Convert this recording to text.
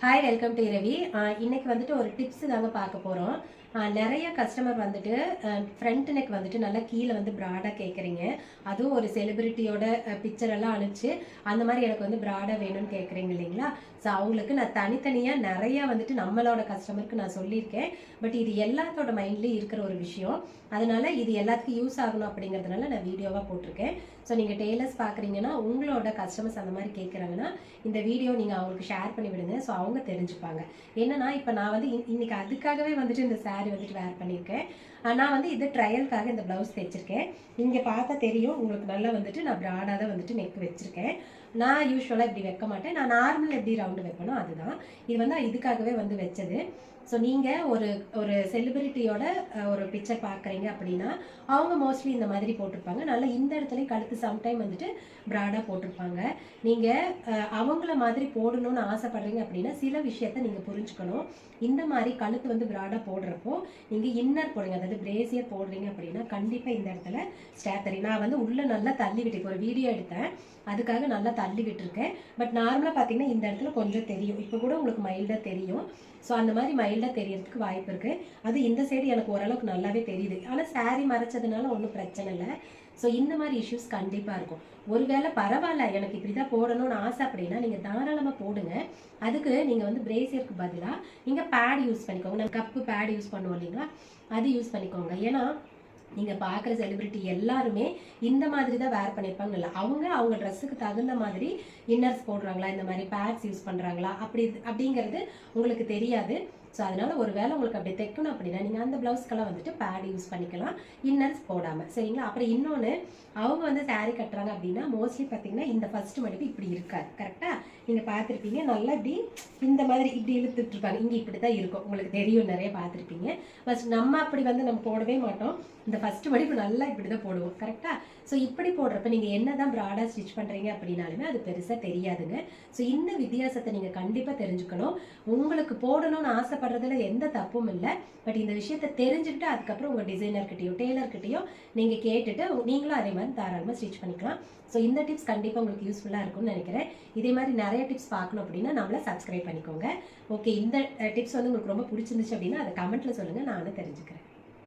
Hi welcome to இரவி இன்னைக்கு வந்துட்டு ஒரு டிப்ஸ் தாங்க பார்க்க போகிறோம் நிறைய கஸ்டமர் வந்துட்டு ஃப்ரண்ட் நெக் வந்துட்டு நல்லா கீழே வந்து ப்ராடாக கேட்குறீங்க அதுவும் ஒரு செலிபிரிட்டியோட பிக்சர் எல்லாம் அனுப்பிச்சு அந்த மாதிரி எனக்கு வந்து ப்ராடாக வேணும்னு கேட்குறீங்க இல்லைங்களா? ஸோ அவங்களுக்கு நான் தனித்தனியாக நிறைய வந்துட்டு நம்மளோட கஸ்டமருக்கு நான் சொல்லியிருக்கேன். பட் இது எல்லாத்தோட மைண்ட்லேயும் இருக்கிற ஒரு விஷயம். அதனால இது எல்லாத்துக்கும் யூஸ் ஆகணும் அப்படிங்கிறதுனால நான் வீடியோவாக போட்டிருக்கேன். ஸோ நீங்கள் டெய்லர்ஸ் பார்க்குறீங்கன்னா உங்களோட கஸ்டமர்ஸ் அந்த மாதிரி கேட்குறாங்கன்னா இந்த வீடியோ நீங்கள் அவங்களுக்கு ஷேர் பண்ணி விடுங்க ஸோ அவங்க தெரிஞ்சுப்பாங்க. என்னன்னா இப்போ நான் வந்து இன்- இன்னைக்கு அதுக்காகவே வந்துட்டு இந்த சாரி வந்துட்டு வேர் பண்ணியிருக்கேன் நான் வந்து இது ட்ரையலுக்காக இந்த ப்ளவுஸ் தைச்சிருக்கேன். இங்கே பார்த்தா தெரியும் உங்களுக்கு நல்லா வந்துட்டு நான் ப்ராடாக தான் வந்துட்டு நெக் வச்சிருக்கேன். நான் யூஸ்வலாக இப்படி வைக்க மாட்டேன். நான் நார்மல் எப்படி ரவுண்டு வைப்பனோ அதுதான். இது வந்து இதுக்காகவே வந்து வச்சது. ஸோ நீங்கள் ஒரு ஒரு செலிபிரிட்டியோட ஒரு பிக்சர் பார்க்குறீங்க அப்படின்னா அவங்க மோஸ்ட்லி இந்த மாதிரி போட்டிருப்பாங்க. நல்லா இந்த இடத்துலையும் கழுத்து சம்டைம் வந்துட்டு ப்ராடாக போட்டிருப்பாங்க. நீங்கள் அவங்கள மாதிரி போடணும்னு ஆசைப்படுறீங்க அப்படின்னா சில விஷயத்த நீங்கள் புரிஞ்சுக்கணும். இந்த மாதிரி கழுத்து வந்து ப்ராடாக போடுறப்போ நீங்கள் இன்னர் போடுங்க. அதாவது பிரேசியர் போடுறீங்க அப்படின்னா கண்டிப்பாக இந்த இடத்துல ஸ்டேத்தரி நான் வந்து உள்ளே நல்லா தள்ளி விட்டு இப்போ ஒரு வீடியோ எடுத்தேன். அதுக்காக நல்லா தள்ளி விட்டுருக்கேன். பட் நார்மலாக பார்த்தீங்கன்னா இந்த இடத்துல கொஞ்சம் தெரியும். இப்போ கூட உங்களுக்கு மைல்டாக தெரியும். ஸோ அந்த மாதிரி மைல்டாக தெரியறதுக்கு வாய்ப்பு இருக்குது அது இந்த சைடு எனக்கு ஓரளவுக்கு நல்லாவே தெரியுது. ஆனால் சாரி மறைச்சதுனால ஒன்றும் பிரச்சனை இல்லை. ஸோ இந்த மாதிரி இஷ்யூஸ் கண்டிப்பாக இருக்கும். ஒருவேளை பரவாயில்ல எனக்கு இப்படி தான் போடணும்னு ஆசை அப்படின்னா நீங்கள் தாராளமாக போடுங்க. அதுக்கு நீங்கள் வந்து பிரேசியருக்கு பதிலாக நீங்கள் பேட் யூஸ் பண்ணிக்கோங்க. நான் கப்பு பேட் யூஸ் பண்ணுவோம் இல்லைங்களா? அது யூஸ் பண்ணிக்கோங்க. ஏன்னா நீங்கள் பார்க்குற செலிபிரிட்டி எல்லாருமே இந்த மாதிரி தான் வேர் பண்ணியிருப்பாங்க இல்லை. அவங்க அவங்க ட்ரெஸ்ஸுக்கு தகுந்த மாதிரி இன்னர்ஸ் போடுறாங்களா? இந்த மாதிரி பேட்ஸ் யூஸ் பண்ணுறாங்களா அப்படி அப்படிங்கிறது உங்களுக்கு தெரியாது. ஸோ அதனால் ஒரு வேளை உங்களுக்கு அப்படி தைக்கணும் அப்படின்னா நீங்கள் அந்த ப்ளவுஸ்க்கெல்லாம் வந்துட்டு பேட் யூஸ் பண்ணிக்கலாம். இன்னர்ஸ் போடாமல் சரிங்களா? அப்புறம் இன்னொன்று அவங்க வந்து saree கட்டுறாங்க அப்படின்னா மோஸ்ட்லி பார்த்தீங்கன்னா இந்த ஃபர்ஸ்ட் மடிப்பு இப்படி இருக்காது. கரெக்டாக நீங்கள் பார்த்துருப்பீங்க. நல்லா இப்படி இந்த மாதிரி இப்படி இழுத்துட்ருப்பாங்க இங்கே இப்படி தான் இருக்கும். உங்களுக்கு தெரியும் நிறைய பார்த்துருப்பீங்க. ஃபஸ்ட் நம்ம அப்படி வந்து நம்ம போடவே மாட்டோம். இந்த ஃபஸ்ட்டு படிப்பு நல்லா இப்படி தான் போடுவோம் கரெக்டாக ஸோ இப்படி போடுறப்ப நீங்கள் என்ன தான் ப்ராடாக ஸ்டிச் பண்ணுறீங்க அப்படின்னாலுமே அது பெருசாக தெரியாதுங்க. ஸோ இந்த வித்தியாசத்தை நீங்கள் கண்டிப்பாக தெரிஞ்சுக்கணும். உங்களுக்கு போடணும்னு ஆசைப்படுறதுல எந்த தப்பும் இல்லை. பட் இந்த விஷயத்தை தெரிஞ்சுக்கிட்டு அதுக்கப்புறம் உங்கள் டிசைனர்கிட்டயோ டெய்லர்கிட்டயோ நீங்கள் கேட்டுட்டு நீங்களும் அதே மாதிரி தாராளமாக ஸ்டிச் பண்ணிக்கலாம். ஸோ இந்த டிப்ஸ் கண்டிப்பாக உங்களுக்கு யூஸ்ஃபுல்லாக இருக்கும்னு நினைக்கிறேன். இதே மாதிரி நிறைய டிப்ஸ் பார்க்கணும் அப்படின்னா நம்மளை சப்ஸ்கிரைப் பண்ணிக்கோங்க. ஓகே இந்த டிப்ஸ் வந்து உங்களுக்கு ரொம்ப பிடிச்சிருந்துச்சு அப்படின்னா அதை கமெண்ட்டில் சொல்லுங்கள் நானும் தெரிஞ்சுக்கிறேன்.